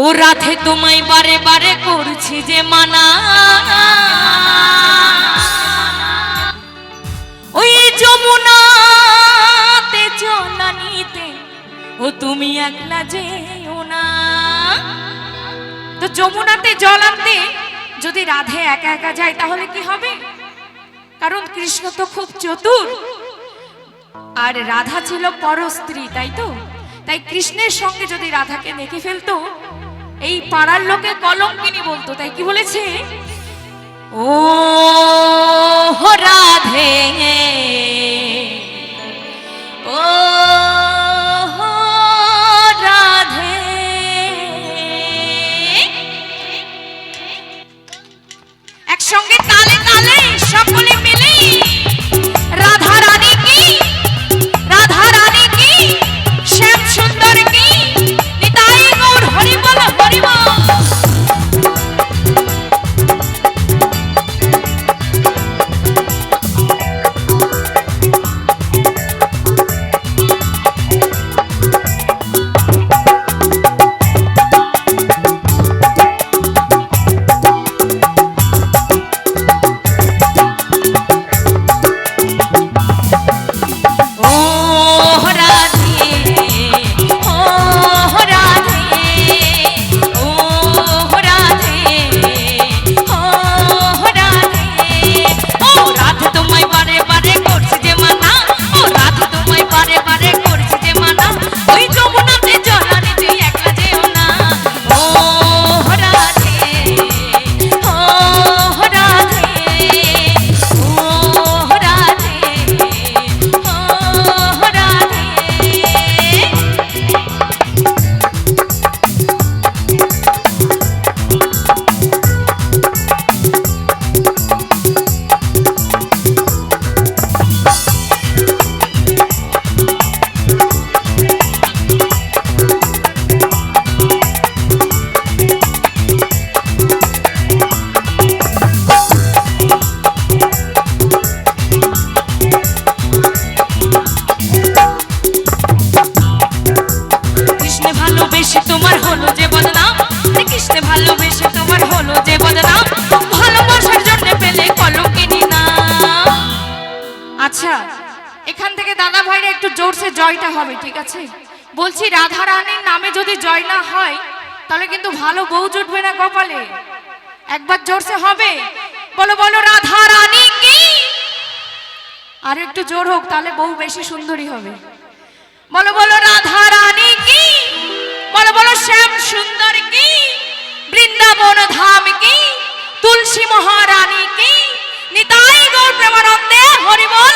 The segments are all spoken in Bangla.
ও রাধে তোমায় বারে বারে করছি যে মানা। ওই যমুনাতে জলানিতে, ও তুমি একলা যেও না। তো যমুনাতে জল আনতে যদি রাধে একা একা যায়, তাহলে কি হবে? কারণ কৃষ্ণ তো খুব চতুর। আর রাধা ছিল পরস্ত্রী, তাই তো? তাই কৃষ্ণের সঙ্গে যদি রাধাকে দেখে ফেলতো এই পাড়ার লোকে কলঙ্কিনী বলতো তাই কি বলেছে? ও রাধে। আচ্ছা এখান থেকে দাদা ভাইরা একটু জোরসে জয়টা হবে, ঠিক আছে? বলছি রাধা রানীর নামে যদি জয় না হয়, তাহলে কিন্তু ভালো বউ জুটবে না কপালে। একবার জোরসে হবে? বলো বলো রাধা রানী কি? আর একটু জোর হোক, তাহলে বউ বেশি সুন্দরী হবে। বলো বলো রাধা রানী কি? বলো বলো, শ্যাম সুন্দর কি? বৃন্দাবন ধাম কি? তুলসী মহারানী কি? নিতাই গৌর প্রেমানন্দে হরিবল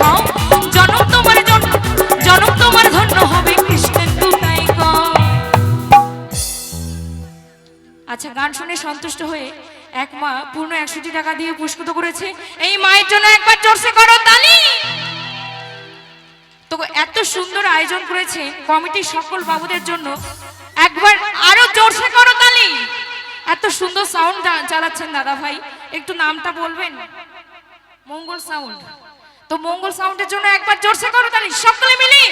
হও জনম তোমার হবে আচ্ছা গান শুনে সন্তুষ্ট হয়ে এক মা পূর্ণ একশোটি টাকা দিয়ে পুরস্কৃত করেছে। এই মায়ের জন্য একবার জোরসে করো তালি। তো এত সুন্দর আয়োজন করেছে কমিটির সকল বাবুদের জন্য। একবার আরও জোরসে করো তালি। এত সুন্দর সাউন্ড চালাচ্ছেন দাদা ভাই। একটু নামটা বলবেন? মঙ্গল সাউন্ড তো মঙ্গল সাউন্ডের জন্য একবার জোরসে করো তাহলে সকলে মিলি।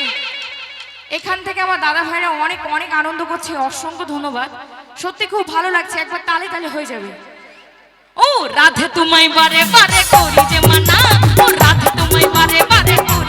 এখান থেকে আমার দাদা ভাইরা অনেক অনেক আনন্দ করছে, অসংখ্য ধন্যবাদ। সত্যি খুব ভালো লাগছে, একবার তালে তালে হয়ে যাবে। ও, রাধে তোমায় বারে বারে করি যে মানা। ও, রাধে তোমায় বারে বারে করি।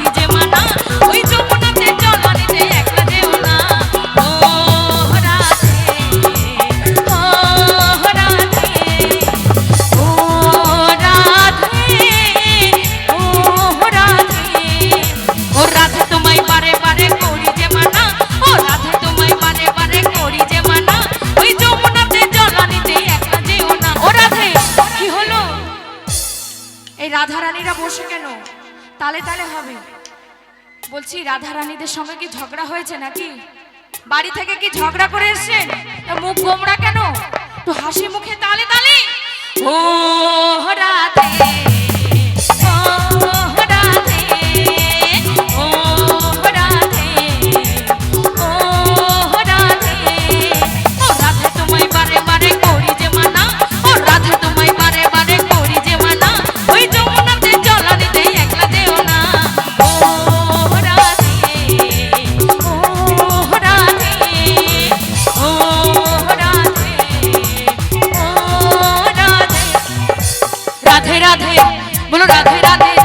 রাধা রানীরা বসে কেন? তালে তালে হবে। বলছি রাধা রানীদের সঙ্গে কি ঝগড়া হয়েছে নাকি? বাড়ি থেকে কি ঝগড়া করে এসছেন মুখ গোমরা কেন? তো হাসি মুখে তালে তালে? ও বলুন রাধে রাধে।